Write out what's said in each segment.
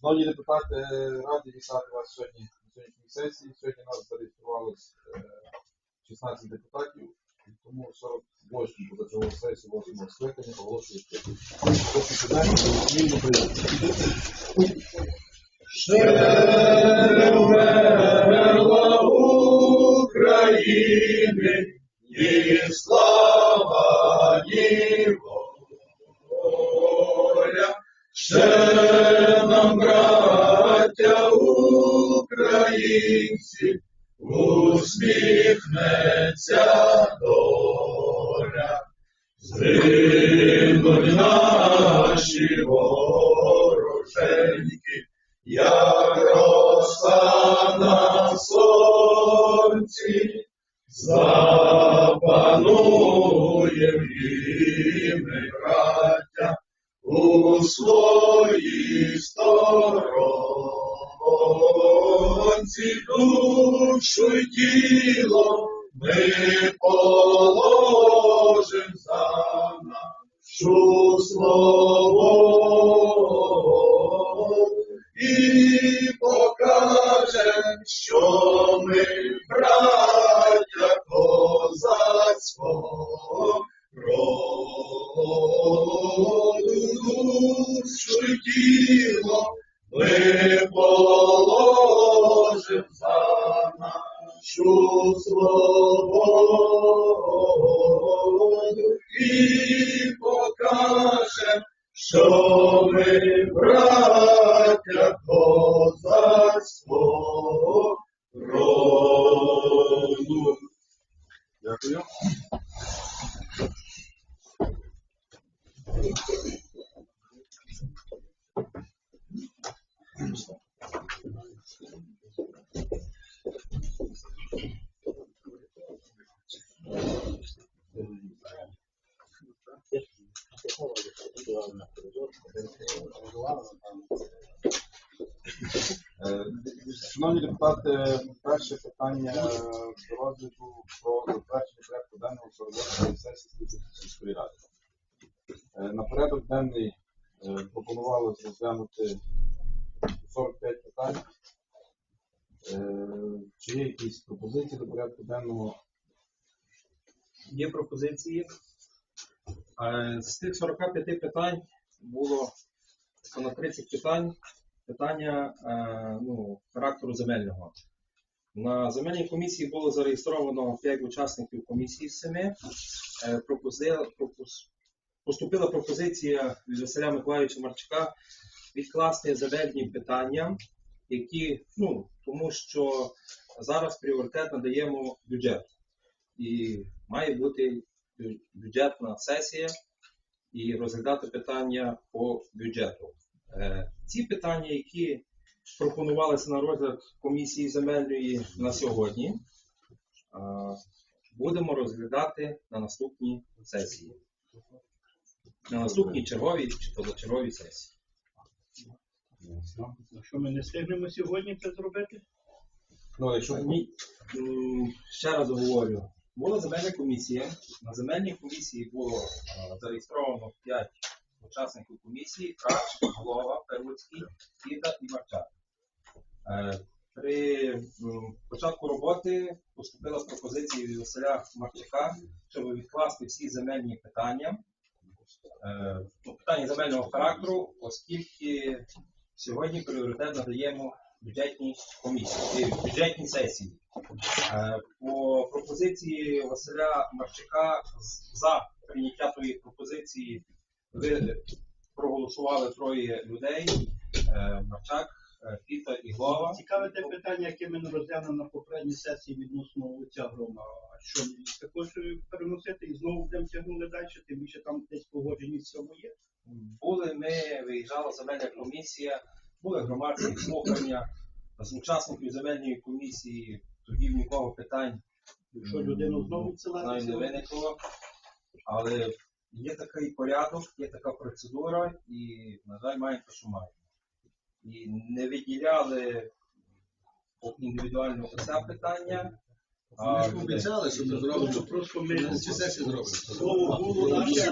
Шановні депутати, раді вітати вас сьогодні на сьогоднішній сесії. Сьогодні нас зареєструвалось е, 16 депутатів, тому 48 позачергову сесію 8 скликання прийняти. Шерела України, ні слава, ні воля. Ще нам, браття українці, усміхнеться доля. Згинуть наші вороженьки, як роса на сонці, браття, у своїй сторонці душу й тіло ми й Шановні депутати, перше питання до розгляду про затвердження порядку денного 48 сесії сільської ради. Е, На порядок денний е, пропонувалось розглянути 45 питань. Е, Чи є якісь пропозиції до порядку денного? Є пропозиції. Е, З тих 45 питань було понад 30 питань, питання е, ну, характеру земельного. На земельній комісії було зареєстровано 5 учасників комісії з 7. Е, Поступила пропозиція від Василя Миколаївича Марчука відкласти земельні питання, які, ну, тому що зараз пріоритет надаємо бюджету. І має бути бюджетна сесія і розглядати питання по бюджету. Е, Ці питання, які пропонувалися на розгляд комісії земельної на сьогодні, будемо розглядати на наступній сесії. На наступній черговій чи позачерговій сесії. Що ми не встигнемо сьогодні це зробити? Ну, якщо Ні, ще раз говорю. Була земельна комісія. На земельній комісії було зареєстровано 5 учасників комісії, Крач, Голова, Перуцький, Кіда і Марчак. Е, При початку роботи поступила пропозиція від Василя Марчака, щоб відкласти всі земельні питання. Е, ну, Питання земельного характеру, оскільки сьогодні пріоритет надаємо бюджетній комісії, е, бюджетній сесії. По пропозиції Василя Марчака за прийняття тої пропозиції ви проголосували троє людей: е, Марчак, е, Піта і Глова. Цікаве те питання, яке ми розглянули на попередній сесії відносно оця грома. А що також переносити і знову будемо тягнули далі, тим більше там десь погоджені в цьому є. Були ми, виїжджала земельна комісія, були громадські слухання з учасників земельної комісії, тоді в нікого питань Якщо людину знову відсилати, не виникло. Але є такий порядок, є така процедура, і, на жаль, маємо те, що маємо. І не виділяли індивідуально це питання, Ми ж обіцяли, що ми зробимо. Просто, просто ми ці сесії зробимо. слово було наше,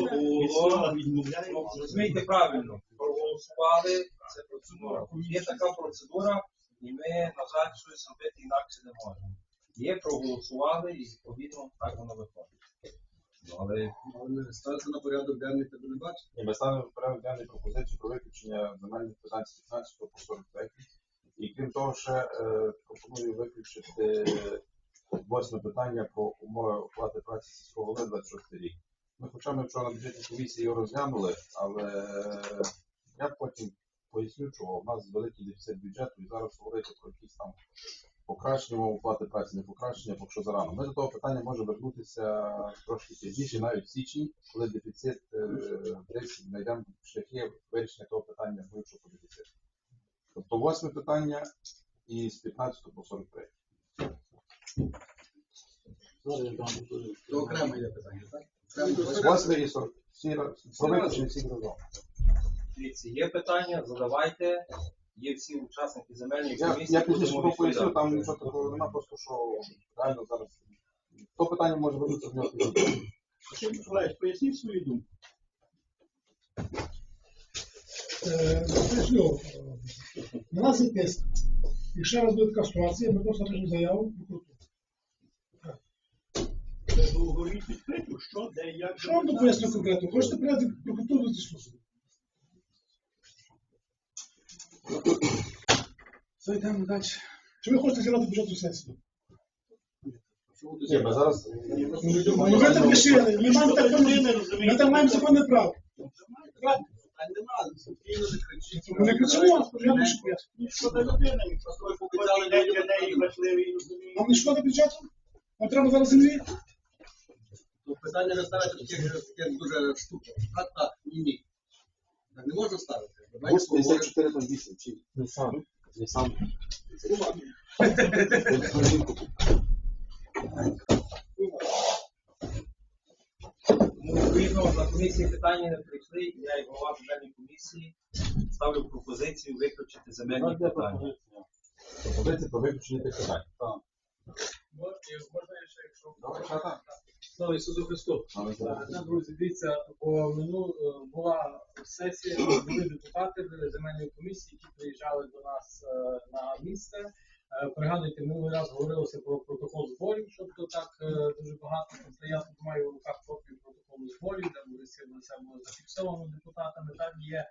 ми слово відмовляємо. Розумієте правильно, проголосували, це процедура. Є така процедура, і ми, на жаль, щось робити інакше не можемо. Є, проголосували, і відповідно так воно виходить. Ну, Але ставити на порядок денний тебе не бачиш. І ми ставимо порядок денний пропозицію про виключення земельних питань з 15 по 43. І крім того, ще е, пропоную виключити восьме питання про умови оплати праці сільського голови 26 рік. Ми хоча ми вчора на бюджетній комісії його розглянули, але я потім поясню, чого в нас великий дефіцит бюджету і зараз говорити про якісь там покращення оплати праці, не покращення, поки що зарано. Ми до того питання можемо вернутися трошки пізніше, навіть в січні, коли дефіцит е, десь знайдемо шляхи вирішення того питання глибшого по дефіциту. Тобто восьме питання і з 15 по 43. То окремо є питання, так? Восьме і 40. Всі ра- про виключення всіх разом. дивіться, є питання, задавайте. Є всі учасники земельної Я, комісії. я пізніше будемо поясню, там відповідати. нічого такого немає, просто що реально зараз. То питання може вернутися в нього пізніше. Миколаївич, поясніть свою думку. Е, Поясню, на нас є. І ще раз буде така ситуація, ми просто напишемо заяву в прокуратуру. Говоріть відкрито, що, де, як. Що вам поясню конкретно? Хочете прийняти прокуратуру дискусію? Все, йдемо далі. Чи ви хочете зіграти бюджетну сесію? Ні, ми зараз. Ну, ви так лишили, ми маємо так ми там маємо законне право. Та не кричіть. Ми не кричимо, я не шукаю. Шкода не бюджету? Вам треба зараз землі? Питання не ставити таких дуже штук. Так, так, ні, ні. Так не можна ставити. Давайте Гусь поговоримо. 54 там 8, чи не сам. Не сам. Ну, Відповідно, на комісії питання не прийшли, і я, як голова земельної комісії, ставлю пропозицію виключити земельні питання. Пропозиція про виключення питань. Можна ще, якщо Давай. Слава Ісусу Христу. Друзі, дивіться, бо мину е, була сесія, були депутати земельної комісії, які приїжджали до нас е, на місце. Е, Пригадуйте, минулий раз говорилося про протокол зборів, тобто так дуже багато. Тобто я тут маю в руках копію протоколу зборів, де всі це було зафіксовано депутатами. Там є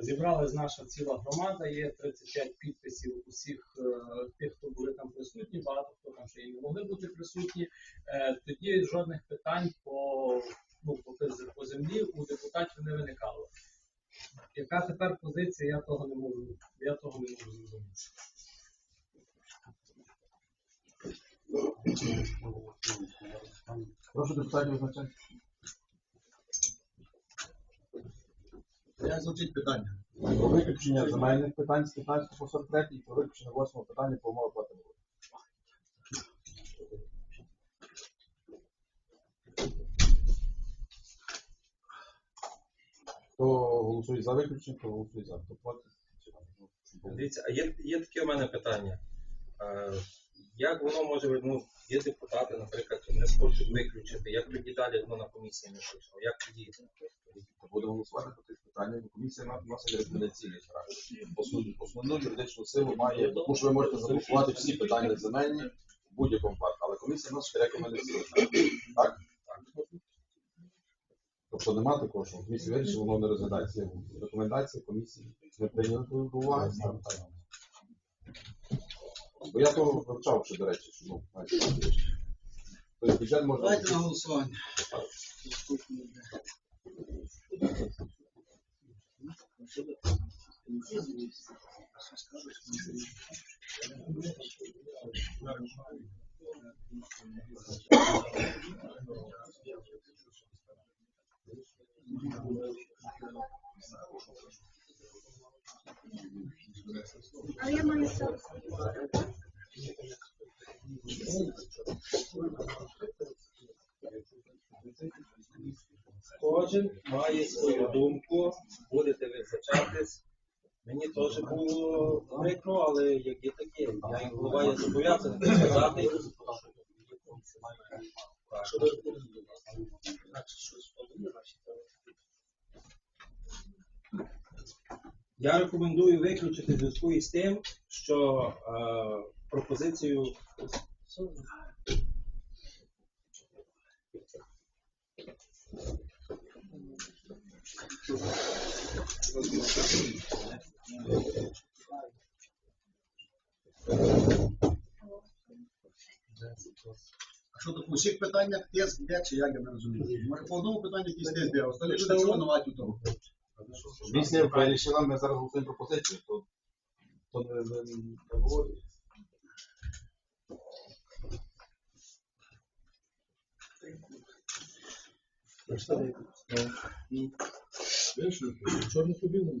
зібралась наша ціла громада, є 35 підписів усіх тих, хто були там присутні, багато хто там ще і не могли бути присутні. Тоді жодних питань по, ну, по, по землі у депутатів не виникало. Яка тепер позиція, я того не можу, я того не можу зрозуміти. Прошу депутатів визначати. Як звучить питання? Про виключення земельних питань з 15 по 43 і про виключення 8 питання по умови Хто голосує за виключення, хто голосує за. Хто проти? Дивіться, а є, є таке в мене питання. Е, як воно може, ну, є депутати, наприклад, не схочуть виключити, як тоді далі воно на комісії не пройшло? Як тоді? Будемо голосувати по тих питаннях. Комісія на- носить рекомендаційний характер. Основну, основну юридичну силу має, тому що ви можете заблокувати всі питання земельні в будь-якому випадку, але комісія носить рекомендаційний характер. Так? Тобто нема такого, що комісія вирішила, воно не розглядається. Є Рекомендація комісії ми прийняли до уваги. так. Бо я то вивчав ще, до речі, що ну, знаєте, тобто бюджет можна. Давайте на голосування. А я маю сорок. Кожен має свою думку, будете визначатись. Мені теж було прикро, але як є таке, я голова я зобов'язаний сказати. Я рекомендую виключити в зв'язку із тим, що е, пропозицію А що так у всіх питаннях тиск йде, чи як я не розумію? Може по одному питанню якийсь тиск йде, а останні люди чого винуваті у тому? Після вирішила, ми зараз голосуємо пропозицію, то, то не, не, не говорить. Чорно по білому.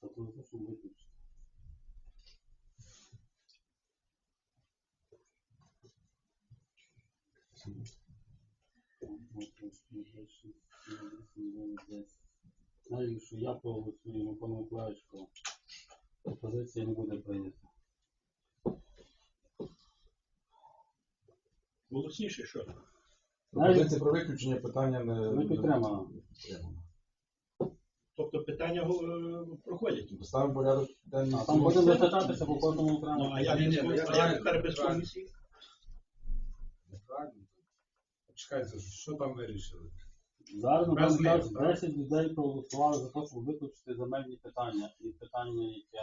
Такую услугу выключить. Знаю, що я проголосую, Микола Миколаївич, про пропозиція не буде прийнята. Голосніше, що? Пропозиція про виключення питання не, Не підтримана. Тобто питання е, проходять. Поставимо порядок денний. А там будемо визначатися по кожному Ну, окремо. а як Ні, ні, не ну, я- як тепер без комісії? Неправильно. Чекайте, що там вирішили? Зараз на Без даний час змін, так? 10 людей проголосували за те, щоб виключити земельні питання і питання, які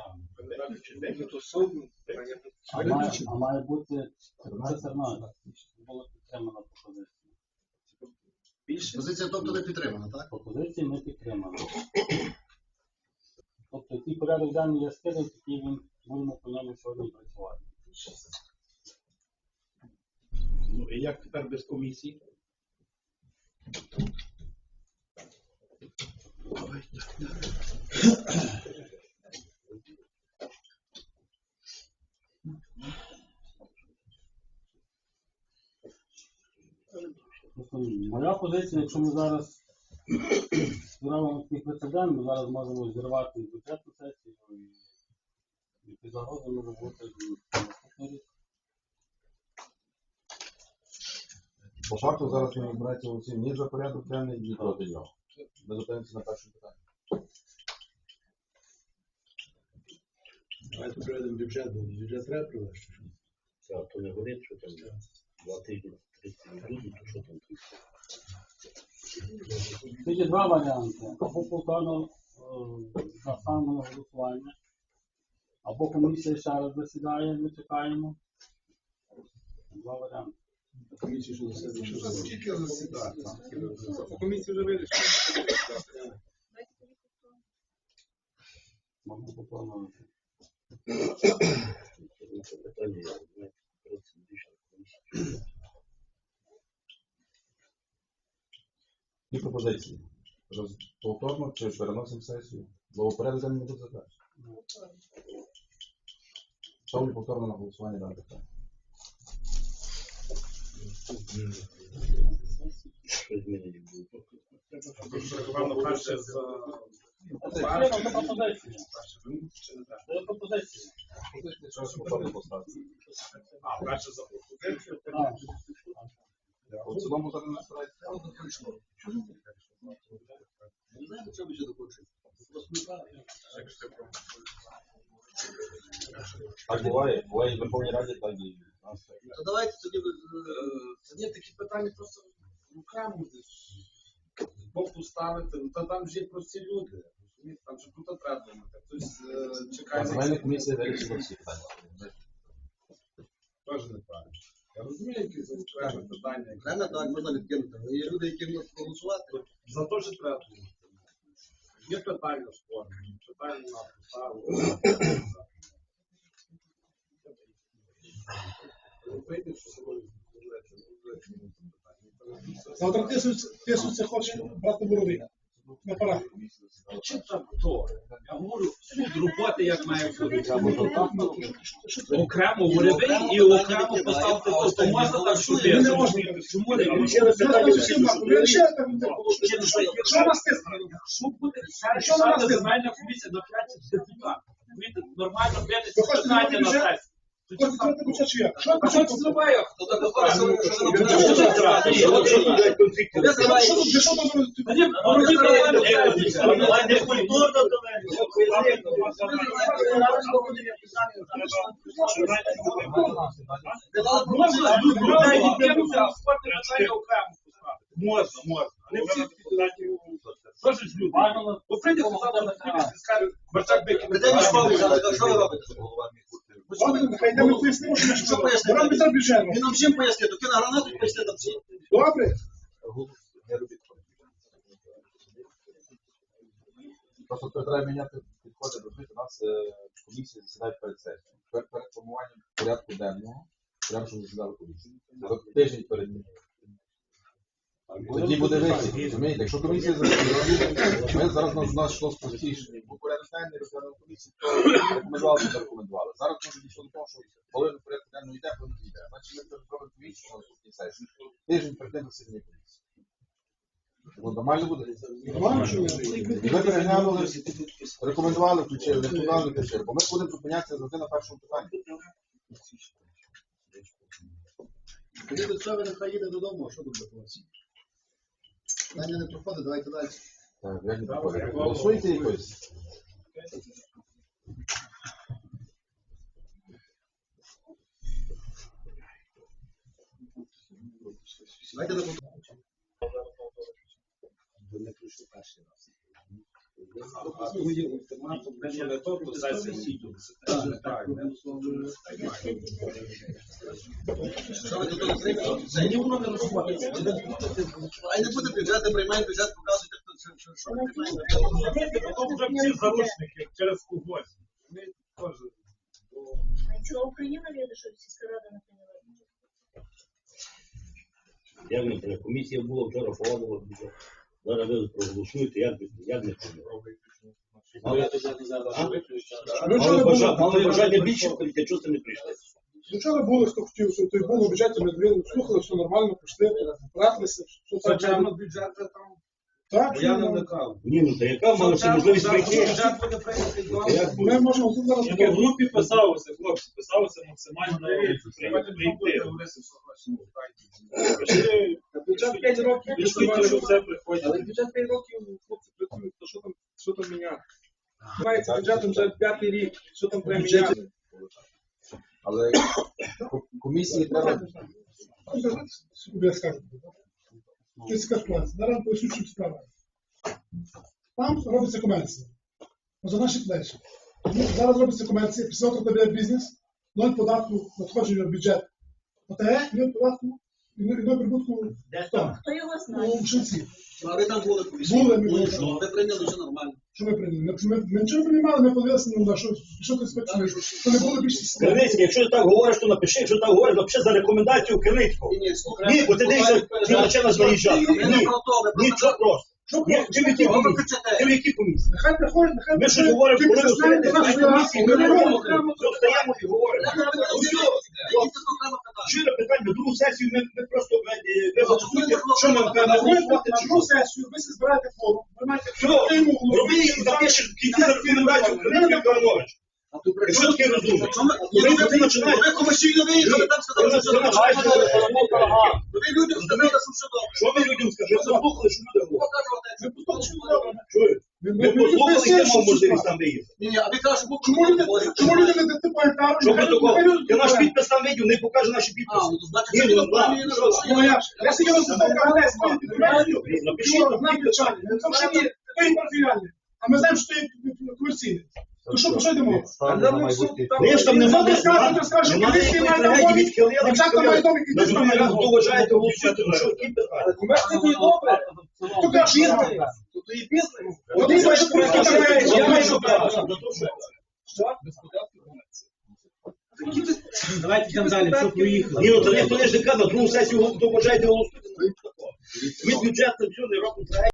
а має, а має бути 14. Була підтримана пропозиція. Більше? Позиція тобто не підтримана, так? Пропозиції не підтримано. Тобто, який порядок денний я скидав, такий він будемо по ньому сьогодні працювати. Ну і як тепер без комісії? Моя позиція, якщо ми зараз зробимо такий прецедент, ми зараз можемо зірвати бюджетну сесію і, під загрозою може і наступний рік. По факту зараз не збирається усім ні за порядок денний, ні проти нього. Ми зупинимося на першому питанні. Давайте перейдемо бюджет, бо бюджет треба привести. Так, то не говорить, що там два тижні, 30 люди, то що там Тут є два варіанти. Або повторно е, на голосування, або комісія ще раз засідає, ми чекаємо. Два варіанти. Комісію щодо засідання. Скільки засідань? По комісії вже вирішили. Могу попланувати. Це питання, я не комісію. Є пропозиції. Повторно чи е переносимо сесію? Бо перед не буде задачі. Ставлю повторно на голосування дане питання. Що змінені будуть? Напевно, перше за... Це це пропозиція. Це пропозиція. Пропозиція, поставити. А, перше за пропозицію. Так. Цілому зараз не збирається. Не знаю, що ще докочуєте. Просто не знаю. Так буває. Буває і в Верховній Раді, так і в нас. То давайте тоді е, тоді такі питання просто руками десь. Боку ставити, ну, та там ж є прості люди. розумієте, Там же тут треба думати. Хтось е, чекає на Земельна комісія вирішила всі питання. Теж неправильно. Я розумію, які це окреме питання. Окремо так можна відкинути. Але є люди, які можуть проголосувати. За те, що треба думати. Є питання спорні, питання на поставу. Вийде, що собою розбереться, розбереться на цьому питанні. Завтра ти, тисуць хоче брати боровик. На парах. Чи там хто? Я говорю, суд роботи як має бути. Окремо воревий і окремо поставити сюди. Не можна. Чому не. Що нас тисне? Що буде земельна комісія на 5 депутатів? Нормально винести питання на бюджет? Як? Що А до Можна. Не всі депутатів. Ж люди? Що ви робите? Що ми Що що пояснити? Він нам всім пояснив, то на гранату і пояснив там всім. Добре? Просто треба міняти підходи. Розумієте, у нас е, комісії засідають перед сесією. Перед, формуванням порядку денного, прямо щоб засідали комісію. Тиждень перед ним. Тоді буде вихід, розумієте? Якщо комісія засідає, ми зараз нас нас йшло простіше. Бо порядок денний розглянули комісії, то рекомендували, то рекомендували. Зараз може дійшло до того, що половину порядку денного йде, половину не йде. Значить, ми зробимо комісію на наступній сесії. Тиждень перед тим засідання комісії. Ну, нормально буде? Ви переглянули, рекомендували, включили, не рекомендували, не включили. Бо ми будемо зупинятися завжди на першому питанні. Тоді до цього нехай їде додому, а що тут буде? Питання не проходить, давайте далі. Так, як не проходить? Голосуйте якось. Давайте на Вони прийшли перший раз. А другий ультиматум, де що не то, то сесія сідуть. Так, не Що ви тут розумієте? Мені воно не розходиться. А й не буде бюджету, приймаємо бюджет, показуйте, хто що, ви приймаєте. Потім вже всі заручники через когось. Ми теж. Ціла Україна вірить, що сільська рада не прийняла. Як не? Комісія була вчора проводила бюджет. Зараз ви проголосуєте, як, як не прийняли. Мали, а? мали, бажа- мали бажання більше прийти, чого це не прийшли? Вчора були, хто хотів, що той було в бюджеті, ми дві слухали, все нормально, пішли, потрапилися, що це Звичайно, бюджет же там. Так, Бо я не вникав. Ні, ну та яка мали ще можливість прийти? Бюджет буде прийнятий ми можемо тут зараз Тільки в групі писалося, хлопці, писалося максимально Потім прийти. Бюджет 5 років, Пішли, що все приходять. але бюджет 5 років хлопці працюють, то що там, що там міняти? Мається бюджетом вже п'ятий рік, що там треба міняти? Але ко- комісії треба я скажу. Це така ситуація. Зараз поясню, що справа. Там робиться комерція. За наші плечі. Зараз робиться комерція, після того, коли буде бізнес, ноль податку надходження в бюджет. ОТГ, ноль податку і ноль прибутку там, Хто його знає? у там були Були, ми Ну, були. що? Ви прийняли все нормально. Що ми прийняли? Якщо ми, ми нічого не приймали, ми подивилися на що, що ти спочатку, то не було більше системи. Криницький, якщо ти так говориш, то напиши, якщо так говориш, напиши за рекомендацію Криницького. Ні, ні, бо ти дивишся, ти почав нас наїжджати. Ні, про то, ви ні, просто що. Що комісії? Ти в якій комісії? Нехай приходять, нехай Ми щось говоримо, коли ви нашої нашій комісії, ми не ми робимо. Що стоїмо і говоримо. Щире питання, другу сесію ми, ми просто е, е, ви Ну, голосуєте, ну, що ми ну, будемо На голосувати, другу що? сесію ви збираєте форум, ви маєте Все, роби і запишеш в кінці рекомендацію Криницького Іванович. Якщо. Що ви- комерційно виїхали, там сказали, що людям сказали, що все добре. Що ви людям скажете? Ви що люди говорять. Показувати. Ми послухали, що добре. Чуєте? Ми- Ми ми- ми послухали, я мав можливість там виїхати. Ні, ні, а ви кажете, Чому люди, чому люди не дати по? Що протокол? Я наш підпис там видів, не покаже наші А, ну, значить, це ну, не правильно, да, не що? знаю. Як же? Я сидів на судах, але я спав під мене. Напишіть. Нам печалі. Це вже є твої парфіальні. А ми знаємо, що ти комерційний. То що, про що йдемо? Нам не все там. Ви ж там не скаже, не ніякої має відхилили, дівчата відхилили. мають домі, На кількість другий має раз доважаєте голосувати, ну що які питання? Комерція то є добре. Що Бізнес. є? То то є бізнес. Один має політика, Я маю має право. За то, що- Давайте йдемо далі, що поїхали. Ні, ну то ніхто не ж не каже, другу сесію хто бажаєте голосувати. Ми бюджет на все не робимо.